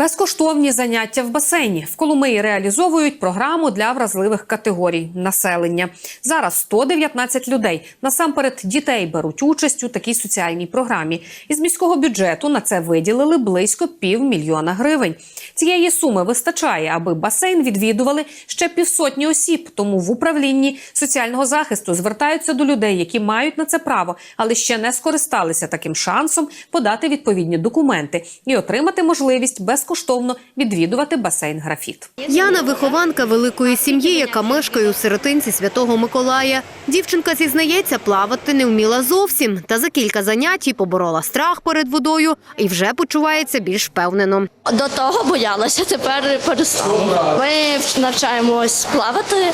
Безкоштовні заняття в басейні в Коломиї реалізовують програму для вразливих категорій населення. Зараз 119 людей насамперед дітей беруть участь у такій соціальній програмі. Із міського бюджету на це виділили близько півмільйона гривень. Цієї суми вистачає, аби басейн відвідували ще півсотні осіб. Тому в управлінні соціального захисту звертаються до людей, які мають на це право, але ще не скористалися таким шансом подати відповідні документи і отримати можливість безкоштовно відвідувати басейн графіт. Яна – вихованка великої сім'ї, яка мешкає у сиротинці Святого Миколая. Дівчинка зізнається, плавати не вміла зовсім. Та за кілька занять поборола страх перед водою і вже почувається більш впевнено. До того боялася, тепер перестала. Ми навчаємось плавати.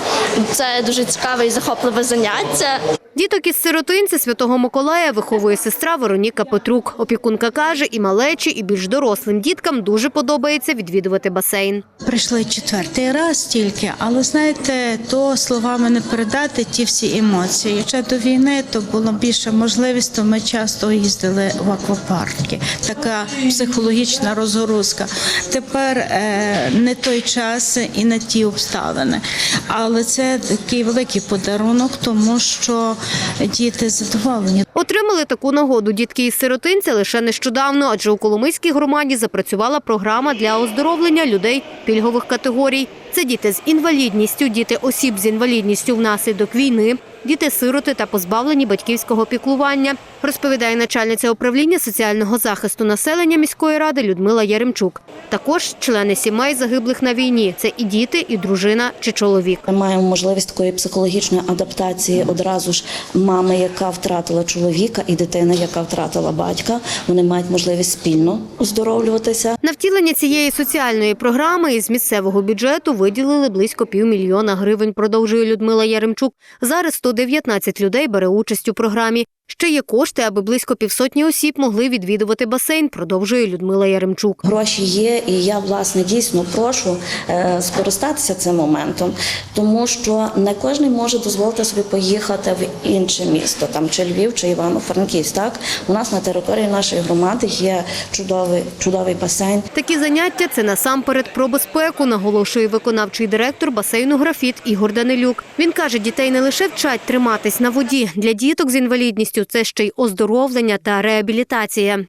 Це дуже цікаве і захопливе заняття. Діток із сиротинці Святого Миколая виховує сестра Вероніка Петрук. Опікунка каже, і малечі, і більш дорослим діткам дуже подобається відвідувати басейн. Прийшли четвертий раз тільки, але знаєте, то словами не передати ті всі емоції. Ще до війни то було більше можливість, то ми часто їздили в аквапарки. Така психологічна розгрузка. Тепер е, не той час і не ті обставини. Але це такий великий подарунок, тому що діти задоволені. Отримали таку нагоду дітки із сиротинця лише нещодавно, адже у Коломийській громаді запрацювала програма для оздоровлення людей пільгових категорій. Це діти з інвалідністю, діти осіб з інвалідністю внаслідок війни, діти-сироти та позбавлені батьківського піклування, розповідає начальниця управління соціального захисту населення міської ради Людмила Яремчук. Також члени сімей загиблих на війні це і діти, і дружина чи чоловік. Ми маємо можливість такої психологічної адаптації одразу ж мами, яка втратила чоловіка, і дитина, яка втратила батька. Вони мають можливість спільно оздоровлюватися. На втілення цієї соціальної програми із місцевого бюджету виділили близько півмільйона гривень, продовжує Людмила Яремчук. Зараз 119 людей бере участь у програмі. Ще є кошти, аби близько півсотні осіб могли відвідувати басейн, продовжує Людмила Яремчук. Гроші є, і я власне дійсно прошу е, скористатися цим моментом, тому що не кожен може дозволити собі поїхати в інше місто, там чи Львів, чи Івано-Франківськ. Так у нас на території нашої громади є чудовий чудовий басейн. Такі заняття це насамперед про безпеку, наголошує виконавчий директор басейну Графіт Ігор Данилюк. Він каже, дітей не лише вчать триматись на воді. Для діток з інвалідністю це ще й оздоровлення та реабілітація.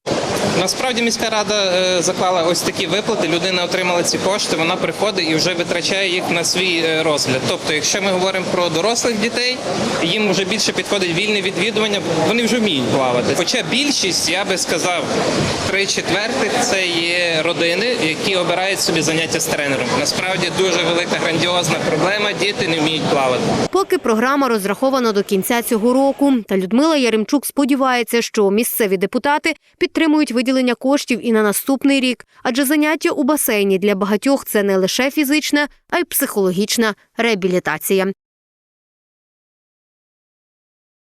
Насправді міська рада е, заклала ось такі виплати. Людина отримала ці кошти, вона приходить і вже витрачає їх на свій е, розгляд. Тобто, якщо ми говоримо про дорослих дітей, їм вже більше підходить вільне відвідування, вони вже вміють плавати. Хоча більшість, я би сказав, три четвертих це є родини, які обирають собі заняття з тренером. Насправді дуже велика грандіозна проблема. Діти не вміють плавати. Поки програма розрахована до кінця цього року. Та Людмила Яремчук сподівається, що місцеві депутати підтримують виділення коштів і на наступний рік, адже заняття у басейні для багатьох це не лише фізична, а й психологічна реабілітація.